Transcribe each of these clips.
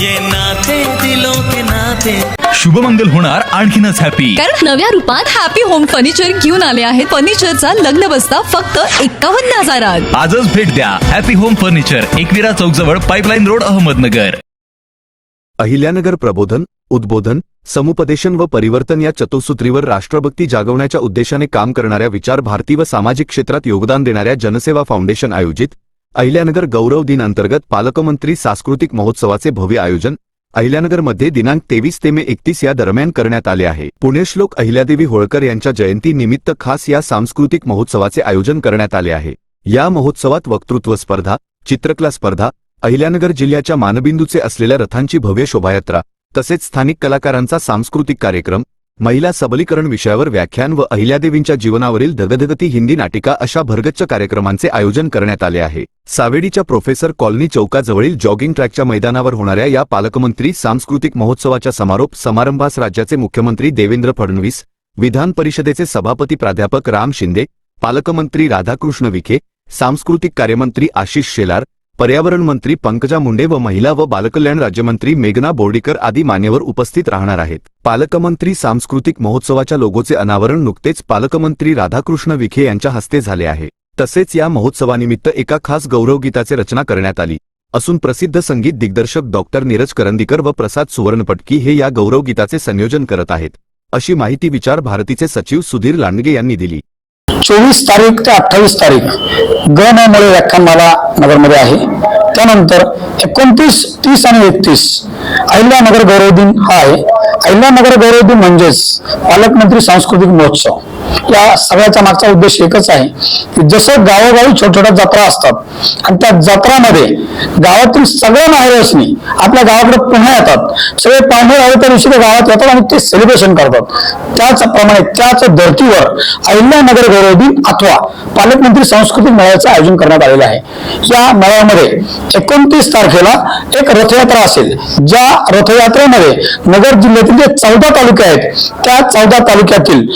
ये नाते दिलों के नाते। शुभमंगल होणार आणखीनच हॅपी कारण नव्या रूपात हॅपी होम फर्निचर घेऊन आले आहेत. फर्निचरचा लग्न बसता फक्त एकावन्न हजारात. आजच भेट द्या. हॅपी होम फर्निचर एकविरा चौक जवळ पाईपलाईन रोड अहमदनगर. अहिल्यानगर प्रबोधन उद्बोधन समुपदेशन व परिवर्तन या चतुसूत्रीवर राष्ट्रभक्ती जागवण्याच्या उद्देशाने काम करणाऱ्या विचार भारती व सामाजिक क्षेत्रात योगदान देणाऱ्या जनसेवा फाउंडेशन आयोजित अहिल्यानगर गौरव दिन अंतर्गत पालकमंत्री सांस्कृतिक महोत्सवाचे भव्य आयोजन अहिल्यानगरमध्ये दिनांक तेवीस ते मे एकतीस या दरम्यान करण्यात आले आहे. पुणेश्लोक अहिल्यादेवी होळकर यांच्या जयंती निमित्त खास या सांस्कृतिक महोत्सवाचे आयोजन करण्यात आले आहे. या महोत्सवात वक्तृत्व स्पर्धा चित्रकला स्पर्धा अहिल्यानगर जिल्ह्याच्या मानबिंदूचे असलेल्या रथांची भव्य शोभायात्रा तसेच स्थानिक कलाकारांचा सांस्कृतिक कार्यक्रम महिला सबलीकरण विषयावर व्याख्यान व अहिल्यादेवींच्या जीवनावरील धगधगती हिंदी नाटिका अशा भरगच्च कार्यक्रमांचे आयोजन करण्यात आले आहे. सावेडीच्या प्रोफेसर कॉलनी चौकाजवळील जॉगिंग ट्रॅकच्या मैदानावर होणाऱ्या या पालकमंत्री सांस्कृतिक महोत्सवाच्या समारोप समारंभास राज्याचे मुख्यमंत्री देवेंद्र फडणवीस विधान परिषदेचे सभापती प्राध्यापक राम शिंदे पालकमंत्री राधाकृष्ण विखे सांस्कृतिक कार्यमंत्री आशिष शेलार पर्यावरण मंत्री पंकजा मुंडे व महिला व बालकल्याण राज्यमंत्री मेघना बोर्डीकर आदी मान्यवर उपस्थित राहणार आहेत. पालकमंत्री सांस्कृतिक महोत्सवाच्या लोगोचे अनावरण नुकतेच पालकमंत्री राधाकृष्ण विखे यांच्या हस्ते झाले आहे. तसेच या महोत्सवानिमित्त एका खास गौरवगीताचे रचना करण्यात आली. असून प्रसिद्ध संगीत दिग्दर्शक डॉक्टर नीरज करंदीकर व प्रसाद सुवर्णपटकी हे या गौरवगीताचे संयोजन करत आहेत. अशी माहिती विचार भारतीचे सचिव सुधीर लांडगे यांनी दिली. चोवीस तारीख ते अठ्ठावीस तारीख. ग न मुळे व्याख्यानमाला नगरमध्ये आहे. त्यानंतर एकोणतीस तीस आणि एकतीस. अहिल्यानगर गौरव दिन हा आहे अहिल्यानगर गौरव दिन म्हणजेच पालकमंत्री सांस्कृतिक महोत्सव. या सगळ्याचा मागचा उद्देश एकच आहे की जसं गावोगावी छोट्या छोट्या जत्रा असतात आणि त्या जत्रामध्ये गावातील सगळ्या नागरिकांनी आपल्या गावाकडे पुन्हा येतात. सगळे पाहुणे आले त्या दिवशी ते गावात येतात आणि ते सेलिब्रेशन करतात. त्याचप्रमाणे त्याच धर्तीवर अहिल्यानगर गौरव दिन अथवा पालकमंत्री सांस्कृतिक मेळ्याचं आयोजन करण्यात आलेलं आहे. या मेळ्यामध्ये एकोणतीस तारखेला एक रथयात्रा असेल. ज्या रथयात्रेमध्ये नगर जिल्ह्यातील जे चौदा तालुके आहेत त्या चौदा तालुक्यातील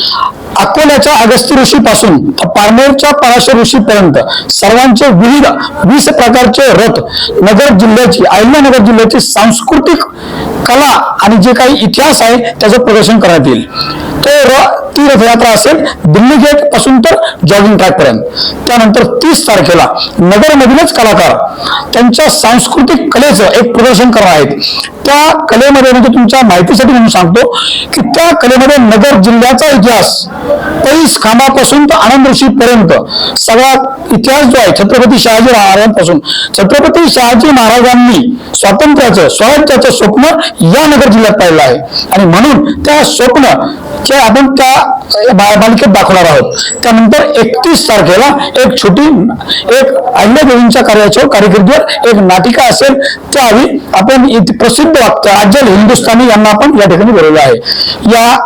अकोल्याच्या अगस्ती ऋषी पासून पारनेरच्या पराशर ऋषी पर्यंत सर्वांचे विविध वीस प्रकारचे रथ नगर जिल्ह्याची अहिल्यानगर जिल्ह्याची सांस्कृतिक कला आणि जे काही इतिहास आहे त्याचं प्रदर्शन करण्यात येईल. तो र ती रथयात्रा असेल दिल्ली गेटपासून तर जॉगिंग ट्रॅक पर्यंत. त्यानंतर तीस तारखेला नगरमधीलच कलाकार त्यांच्या सांस्कृतिक कलेचं एक प्रदर्शन करणार आहेत. त्या कलेमध्ये म्हणजे तुमच्या माहितीसाठी म्हणून सांगतो की त्या कलेमध्ये नगर जिल्ह्याचा इतिहास पैस खांबापासून तर आनंद ऋषीपर्यंत सगळा इतिहास जो आहे छत्रपती शहाजी महाराजांपासून. छत्रपती शहाजी महाराजांनी स्वातंत्र्याचं स्वराज्याचं स्वप्न या नगर जिल्ह्यात पाहिलं आहे. आणि म्हणून त्या स्वप्न जे आपण त्या मा- मालिकेत दाखवणार आहोत. त्यानंतर एकतीस तारखेला एक छोटी एक अहिल्यादेवींच्या कार्याच्या कारकिर्दीवर एक नाटिका असेल त्यावेळी आपण प्रसिद्ध वाक्य अज्जल हिंदुस्थानी यांना आपण या ठिकाणी बोलवलं आहे. या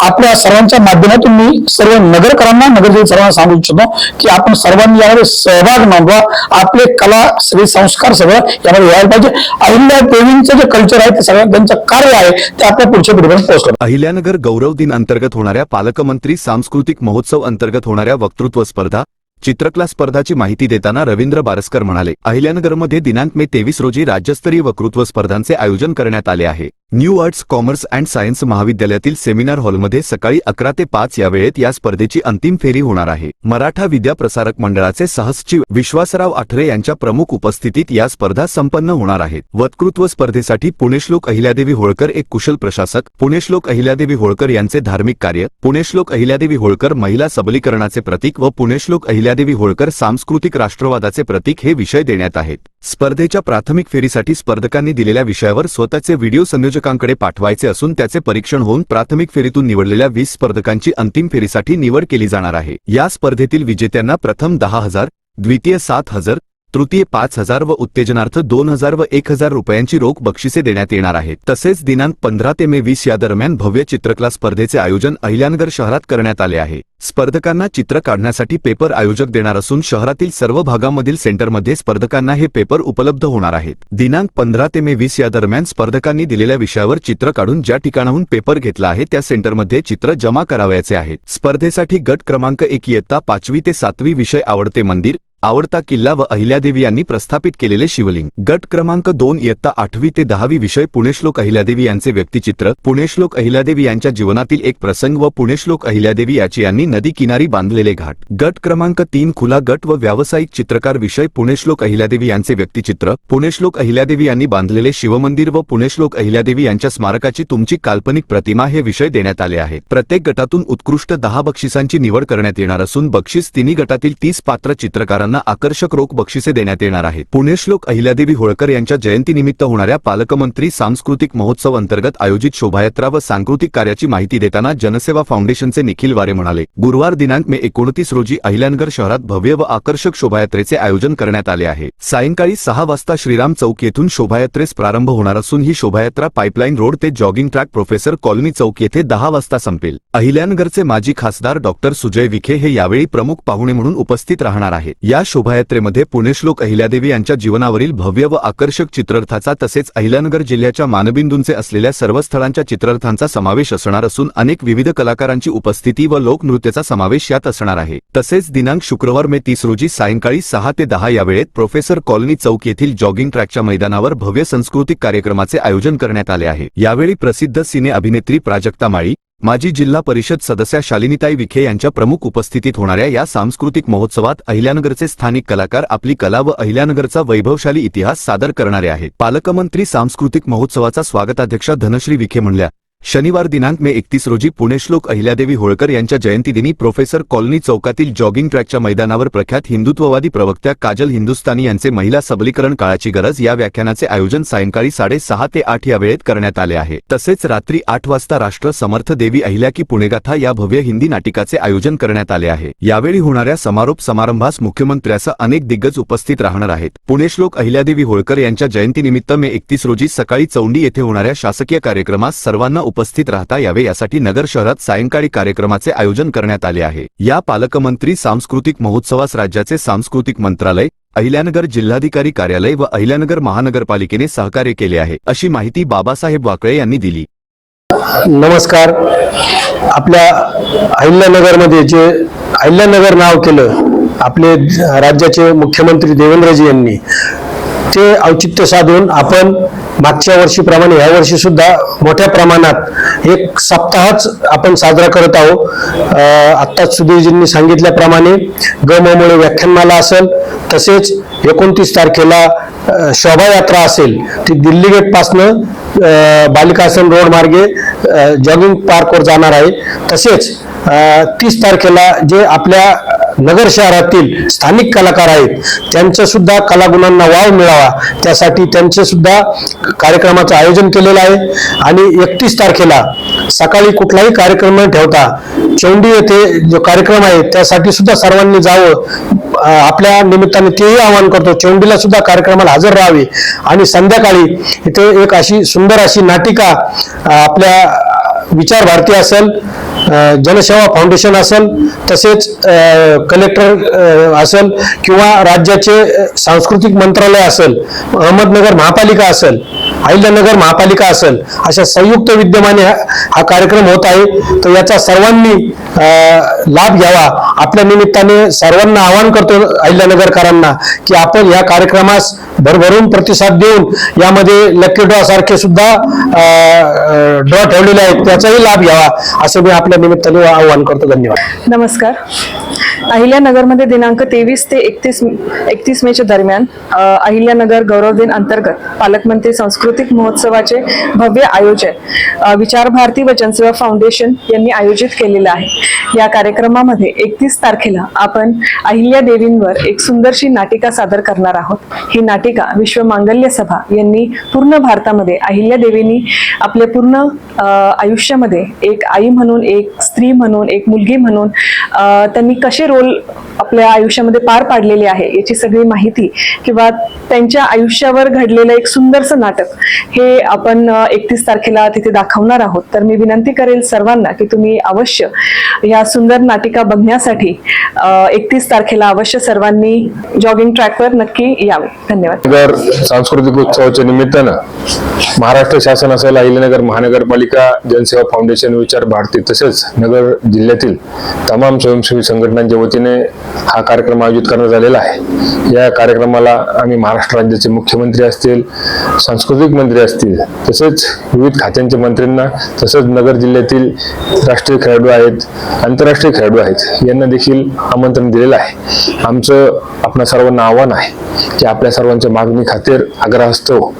आपल्या सर्वांच्या माध्यमातून मी सर्व नगरकरांना नगरजीव सर्वांना सांगू इच्छितो की आपण सर्वांनी यामध्ये सहभाग नोंदवा आपले कला सगळे संस्कार सगळं यामध्ये यायला पाहिजे. अहिल्या देवींचं जे कल्चर आहे ते सगळं त्यांचं कार्य आहे ते आपल्या पुढच्या पिढीपर्यंत पोहोचलं अहिल्यानगर गौरव दिन अंतर्गत होणाऱ्या पालकमंत्री सांस्कृतिक महोत्सव अंतर्गत होणाऱ्या वक्तृत्व स्पर्धा चित्रकला स्पर्धाची माहिती देताना रवींद्र बारस्कर म्हणाले अहिल्यानगरमध्ये दिनांक मे तेवीस रोजी राज्यस्तरीय वक्तृत्व स्पर्धांचे आयोजन करण्यात आले आहे. New arts commerce and science महाविद्यालयातील सेमिनार हॉलमध्ये सकाळी अकरा ते पाच या वेळेत या स्पर्धेची अंतिम फेरी होणार आहे. मराठा विद्या प्रसारक मंडळाचे सहसचिव विश्वासराव आठरे यांच्या प्रमुख उपस्थितीत या स्पर्धा संपन्न होणार आहेत. वक्तृत्व स्पर्धेसाठी पुणेश्लोक अहिल्यादेवी होळकर एक कुशल प्रशासक पुणेश्लोक अहिल्यादेवी होळकर यांचे धार्मिक कार्य पुणेश्लोक अहिल्यादेवी होळकर महिला सबलीकरणाचे प्रतीक व पुणेश्लोक अहिल्यादेवी होळकर सांस्कृतिक राष्ट्रवादाचे प्रतीक हे विषय देण्यात आहेत. स्पर्धेच्या प्राथमिक फेरीसाठी स्पर्धकांनी दिलेल्या विषयावर स्वतःचे व्हिडिओ संयोजकांकडे पाठवायचे असून त्याचे परीक्षण होऊन प्राथमिक फेरीतून निवडलेल्या वीस स्पर्धकांची अंतिम फेरीसाठी निवड केली जाणार आहे. या स्पर्धेतील विजेत्यांना प्रथम दहा हजार द्वितीय सात हजार तृतीय पाच हजार व उत्तेजनार्थ दोन हजार व एक हजार रुपयांची रोख बक्षिसे देण्यात येणार आहेत. तसेच दिनांक पंधरा ते मे वीस या दरम्यान भव्य चित्रकला स्पर्धेचे आयोजन अहिल्यानगर शहरात करण्यात आले आहे. स्पर्धकांना चित्र काढण्यासाठी पेपर आयोजक देणार असून शहरातील सर्व भागांमधील सेंटरमध्ये स्पर्धकांना हे पेपर उपलब्ध होणार आहेत. दिनांक पंधरा ते मे वीस या दरम्यान स्पर्धकांनी दिलेल्या विषयावर चित्र काढून ज्या ठिकाणाहून पेपर घेतला आहे त्या सेंटरमध्ये चित्र जमा करावयाचे आहेत. स्पर्धेसाठी गट क्रमांक एक इयत्ता पाचवी ते सातवी विषय आवडते मंदिर आवडता किल्ला व अहिल्यादेवी यांनी प्रस्थापित केलेले शिवलिंग. गट क्रमांक दोन इयत्ता आठवी ते दहावी विषय पुणेश्लोक अहिल्यादेवी यांचे व्यक्तिचित्र. पुणेश्लोक अहिल्यादेवी यांच्या जीवनातील एक प्रसंग व पुणेश्लोक अहिल्यादेवी याची यांनी नदी किनारी बांधलेले घाट. गट क्रमांक तीन खुला गट व व्यावसायिक चित्रकार विषय पुणेश्लोक अहिल्यादेवी यांचे व्यक्तिचित्र. पुणेश्लोक अहिल्यादेवी यांनी बांधलेले शिवमंदिर व पुणेश्लोक अहिल्यादेवी यांच्या स्मारकाची तुमची काल्पनिक प्रतिमा हे विषय देण्यात आले आहेत. प्रत्येक गटातून उत्कृष्ट दहा बक्षिसांची निवड करण्यात येणार असून बक्षीस तिन्ही गटातील तीस पात्र चित्रकारांना आकर्षक रोख बक्षिसे देण्यात येणार आहेत. पुणेश्लोक अहिल्यादेवी होळकर यांच्या जयंतीनिमित्त होणाऱ्या पालकमंत्री सांस्कृतिक महोत्सव अंतर्गत आयोजित शोभायात्रा व सांस्कृतिक कार्याची माहिती देताना जनसेवा फाउंडेशनचे निखिल वारे म्हणाले गुरुवार दिनांक मे एकोणतीस रोजी अहिल्यानगर शहरात भव्य व आकर्षक शोभायात्रेचे आयोजन करण्यात आले आहे. सायंकाळी सहा वाजता श्रीराम चौक येथून शोभायात्रेस प्रारंभ होणार असून ही शोभायात्रा पाईपलाईन रोड ते जॉगिंग ट्रॅक प्रोफेसर कॉलनी चौक येथे दहा वाजता संपेल. अहिल्यानगरचे माजी खासदार डॉक्टर सुजय विखे हे यावेळी प्रमुख पाहुणे म्हणून उपस्थित राहणार आहेत. या या शोभायात्रेमध्ये पुणेश्लोक अहिल्यादेवी यांच्या जीवनावरील भव्य व आकर्षक चित्रर्थाचा तसेच अहिल्यानगर जिल्ह्याच्या मानबिंदूंचे असलेल्या सर्व स्थळांच्या चित्रर्थांचा समावेश असणार असून अनेक विविध कलाकारांची उपस्थिती व लोकनृत्याचा समावेश यात असणार आहे. तसेच दिनांक शुक्रवार मे तीस रोजी सायंकाळी सहा ते दहा या वेळेत प्रोफेसर कॉलनी चौक येथील जॉगिंग ट्रॅकच्या मैदानावर भव्य सांस्कृतिक कार्यक्रमाचे आयोजन करण्यात आले आहे. यावेळी प्रसिद्ध सिने अभिनेत्री प्राजक्ता माळी माजी जिल्हा परिषद सदस्या शालिनीताई विखे यांच्या प्रमुख उपस्थितीत होणाऱ्या या सांस्कृतिक महोत्सवात अहिल्यानगरचे स्थानिक कलाकार आपली कला व अहिल्यानगरचा वैभवशाली इतिहास सादर करणारे आहेत. पालकमंत्री सांस्कृतिक महोत्सवाचा स्वागताध्यक्षा धनश्री विखे म्हणल्या शनिवार दिनांक मे एकतीस रोजी पुणेश्लोक अहिल्यादेवी होळकर यांच्या जयंतीदिनी प्रोफेसर कॉलनी चौकातील जॉगिंग ट्रॅकच्या मैदानावर प्रख्यात हिंदुत्ववादी प्रवक्त्या काजल हिंदुस्तानी यांचे महिला सबलीकरण काळाची गरज या व्याख्यानाचे आयोजन सायंकाळी साडेसहा ते आठ या वेळेत करण्यात आले आहे. तसेच रात्री आठ वाजता राष्ट्र समर्थ देवी अहिल्या की पुणेगाथा या भव्य हिंदी नाटिकाचे आयोजन करण्यात आले आहे. यावेळी होणाऱ्या समारोप समारंभास मुख्यमंत्र्यासह अनेक दिग्गज उपस्थित राहणार आहेत. पुणेश्लोक अहिल्यादेवी होळकर यांच्या जयंतीनिमित्त मे एकतीस रोजी सकाळी चौंडी येथे होणाऱ्या शासकीय कार्यक्रमास सर्वांना उपस्थित राहता यावे यासाठी नगर शहरात सायंकाळी कार्यक्रमाचे आयोजन करण्यात आले आहे. या पालकमंत्री सांस्कृतिक महोत्सवास राज्याचे सांस्कृतिक मंत्रालय अहिल्यानगर जिल्हाधिकारी कार्यालय व अहिल्यानगर महानगरपालिकेने सहकार्य केले आहे अशी माहिती बाबासाहेब वाकळे यांनी दिली. नमस्कार. आपल्या अहिल्यानगरमध्ये जे अहिल्यानगर नाव केलं आपले राज्याचे मुख्यमंत्री देवेंद्रजी यांनी ते औचित्य साधून आपण मागच्या वर्षीप्रमाणे या वर्षी सुद्धा मोठ्या प्रमाणात एक सप्ताहच आपण साजरा करत आहोत. आत्ताच सुधीरजींनी सांगितल्याप्रमाणे गममुळे व्याख्यानमाला असेल तसेच एकोणतीस तारखेला शोभायात्रा असेल ती दिल्ली गेटपासनं बालिकासन रोड मार्गे जॉगिंग पार्कवर जाणार आहे. तसेच तीस तारखेला जे आपल्या नगर शहरातील स्थानिक कलाकार आहेत. त्यांच्या सुद्धा कलागुणांना वाव मिळावा. त्यासाठी त्यांचे सुद्धा कार्यक्रमाचं आयोजन केलेलं आहे. आणि एकतीस तारखेला सकाळी कुठलाही कार्यक्रम न ठेवता चौंडी येथे जो कार्यक्रम आहे त्यासाठी सुद्धा सर्वांनी जावं. आपल्या निमित्ताने तेही आवाहन करतो चौंडीला सुद्धा कार्यक्रमाला हजर राहावे. आणि संध्याकाळी इथे एक अशी सुंदर अशी नाटिका आपल्या विचार भारती असेल. जनसेवा फाउंडेशन असेल तसेच कलेक्टर असेल किंवा राज्याचे सांस्कृतिक मंत्रालय असेल अहमदनगर महापालिका असेल अहिल्यानगर महापालिका असेल अशा संयुक्त विद्यमाने हा कार्यक्रम होत आहे. तर याचा सर्वांनी लाभ घ्यावा. आपल्या निमित्ताने सर्वांना आवाहन करतो अहिल्यानगरकरांना की आपण या कार्यक्रमास भरभरून प्रतिसाद देऊन यामध्ये लकी ड्रॉ सारखे सुद्धा ड्रॉ ठेवलेले आहेत. त्याचाही लाभ घ्यावा. असं मी आपल्या निमित्ताने आवाहन करतो. धन्यवाद. नमस्कार. अहिल्यानगरमध्ये दिनांक तेवीस ते एकतीस एकतीस मेच्या दरम्यान अहिल्यानगर गौरव दिन अंतर्गत पालकमंत्री सांस्कृतिक महोत्सवाचे भव्य आयोजन विचार भारती व जनसेवा फाउंडेशन यांनी आयोजित केलेलं आहे. या कार्यक्रमामध्ये एकतीस तारखेला आपण अहिल्या देवींवर एक सुंदरशी नाटिका सादर करणार आहोत. ही नाटिका विश्व मांगल्य सभा यांनी पूर्ण भारतामध्ये अहिल्या देवींनी आपल्या पूर्ण आयुष्यामध्ये एक आई म्हणून एक स्त्री म्हणून एक मुलगी म्हणून त्यांनी कसे रोल आपल्या आयुष्यामध्ये पार पाडलेले आहे याची सगळी माहिती किंवा त्यांच्या आयुष्यावर घडलेलं एक सुंदरसं नाटक हे आपण एकतीस तारखेला तिथे दाखवणार आहोत. तर मी विनंती करेल सर्वांना की तुम्ही अवश्य या सुंदर नाटिका बघण्यासाठी एकतीस तारखेला अवश्य सर्वांनी जॉगिंग ट्रॅकवर नक्की यावे. धन्यवाद. सांस्कृतिक उत्सवाच्या निमित्तानं महाराष्ट्र शासन असेल अहिल्यानगर महानगरपालिका जनसेवा फाउंडेशन विचार भारती तसेच नगर जिल्ह्यातील तमाम स्वयंसेवी संघटनांच्या वतीने हा कार्यक्रम आयोजित करण्यात आलेला आहे. या कार्यक्रमाला आम्ही महाराष्ट्र राज्याचे मुख्यमंत्री असतील सांस्कृतिक मंत्री असतील तसेच विविध खात्यांचे मंत्र्यांना तसंच नगर जिल्ह्यातील राष्ट्रीय खेळाडू आहेत आंतरराष्ट्रीय खेळाडू आहेत यांना देखील आमंत्रण दिलेलं आहे. आमचं आपणा सर्वांना आव्हान आहे की आपल्या सर्वांच्या मागणी खातीर आग्रहास्तव हो.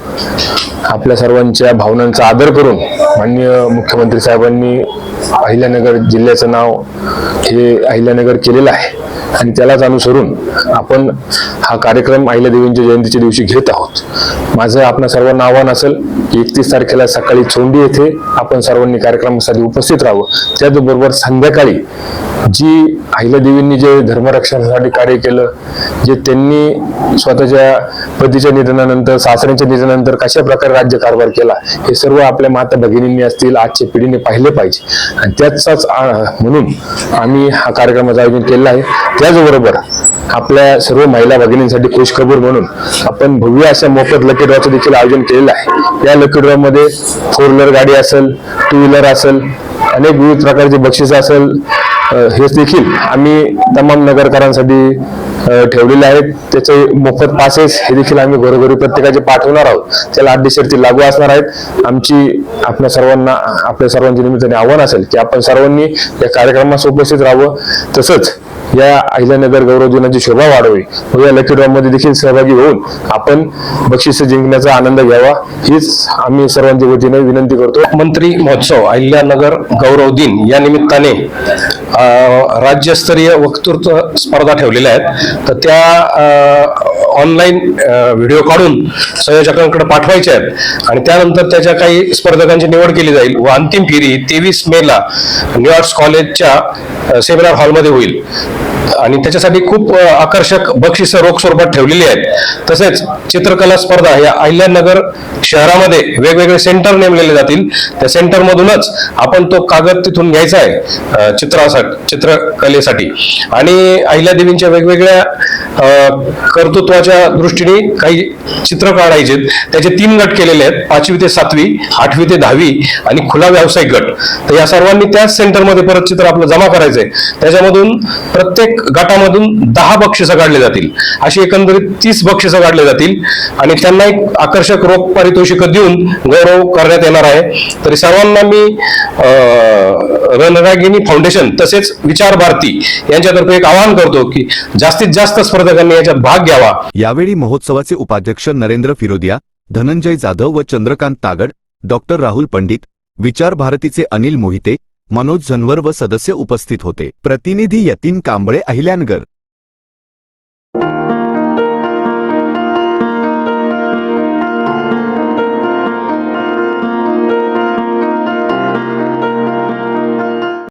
आपल्या सर्वांच्या भावनांचा आदर करून माननीय मुख्यमंत्री साहेबांनी अहिल्यानगर जिल्ह्याचं नाव हे अहिल्यानगर केलेलं आहे. bye. आणि त्यालाच अनुसरून आपण हा कार्यक्रम अहिल्यादेवींच्या जयंतीच्या दिवशी घेत आहोत. माझं आपल्या सर्वांना आव्हान असेल की एकतीस तारखेला सकाळी चोंडी येथे आपण सर्वांनी कार्यक्रमासाठी उपस्थित राहावं. त्याचबरोबर संध्याकाळी जी अहिल्यादेवींनी जे धर्मरक्षणासाठी कार्य केलं जे त्यांनी स्वतःच्या पतीच्या निधनानंतर सासऱ्यांच्या निधनानंतर कशा प्रकारे राज्य कारभार केला हे सर्व आपल्या माता भगिनींनी असतील आजच्या पिढीने पाहिले पाहिजे. आणि त्याचाच म्हणून आम्ही हा कार्यक्रमाचं आयोजन केलं आहे. त्याचबरोबर आपल्या सर्व महिला भगिनींसाठी खुशखबर म्हणून आपण भव्य अशा मोफत लकी ड्रॉचं देखील आयोजन केलेलं आहे. या लकी ड्रॉ मध्ये फोर व्हीलर गाडी असेल टू व्हीलर असेल अनेक विविध प्रकारचे बक्षीस असेल हे देखील आम्ही तमाम नगरकरांसाठी ठेवलेले आहेत. त्याचे मोफत पासेस हे देखील आम्ही घरोघरी प्रत्येकाचे पाठवणार आहोत. त्याला अटी शर्ती लागू असणार आहेत. आमची आपल्या सर्वांना आपल्या सर्वांच्या निमित्ताने आव्हान असेल की आपण सर्वांनी या कार्यक्रमास उपस्थित राहावं. तसंच या अहिल्यानगर गौरवदिनाची शोभा वाढवी व या लकी देखील सहभागी होऊन आपण बक्षिस जिंकण्याचा आनंद घ्यावा हीच आम्ही सर्वांच्या वतीने विनंती करतो. मंत्री महोत्सव अहिल्यानगर गौरव दिन या निमित्ताने राज्यस्तरीय वक्तृत्व स्पर्धा ठेवलेल्या आहेत. तर त्या ऑनलाईन व्हिडिओ काढून संयोजकांकडे पाठवायच्या आहेत. आणि त्यानंतर त्याच्या काही स्पर्धकांची निवड केली जाईल व अंतिम फेरी तेवीस मेला न्यू कॉलेजच्या सेमिनार हॉलमध्ये होईल. आणि त्याच्यासाठी खूप आकर्षक बक्षिस रोख स्वरूपात ठेवलेली आहेत. तसेच चित्रकला स्पर्धा या अहिल्यानगर शहरामध्ये वेगवेगळे सेंटर नेमलेले जातील. त्या सेंटर मधूनच आपण तो कागद तिथून घ्यायचा आहे चित्रासाठी चित्रकलेसाठी. आणि अहिल्यादेवींच्या वेगवेगळ्या कर्तृत्वाच्या दृष्टीने काही चित्र काढायचे त्याचे तीन गट केलेले आहेत पाचवी ते सातवी आठवी ते दहावी आणि खुला व्यावसायिक गट. तर या सर्वांनी त्याच सेंटरमध्ये परत चित्र आपलं जमा करायचंय. त्याच्यामधून प्रत्येक गटामधून दहा बक्षिसं काढले जातील. अशी एकंदरीत तीस बक्षिसं काढले जातील. आणि त्यांना एक आकर्षक रोख पारितोषिक देऊन गौरव करण्यात येणार आहे. तरी सर्वांना मी अं, रणरागिणी फाउंडेशन तसेच विचार भारती यांच्यातर्फे एक आवाहन करतो की जास्तीत जास्त स्पर्धकांनी याच्यात भाग घ्यावा. यावेळी महोत्सवाचे उपाध्यक्ष नरेंद्र फिरोदिया धनंजय जाधव व चंद्रकांत तागड डॉक्टर राहुल पंडित विचार भारतीचे अनिल मोहिते मनोज झनवर व सदस्य उपस्थित होते. प्रतिनिधी यतीन कांबळे अहिल्यानगर.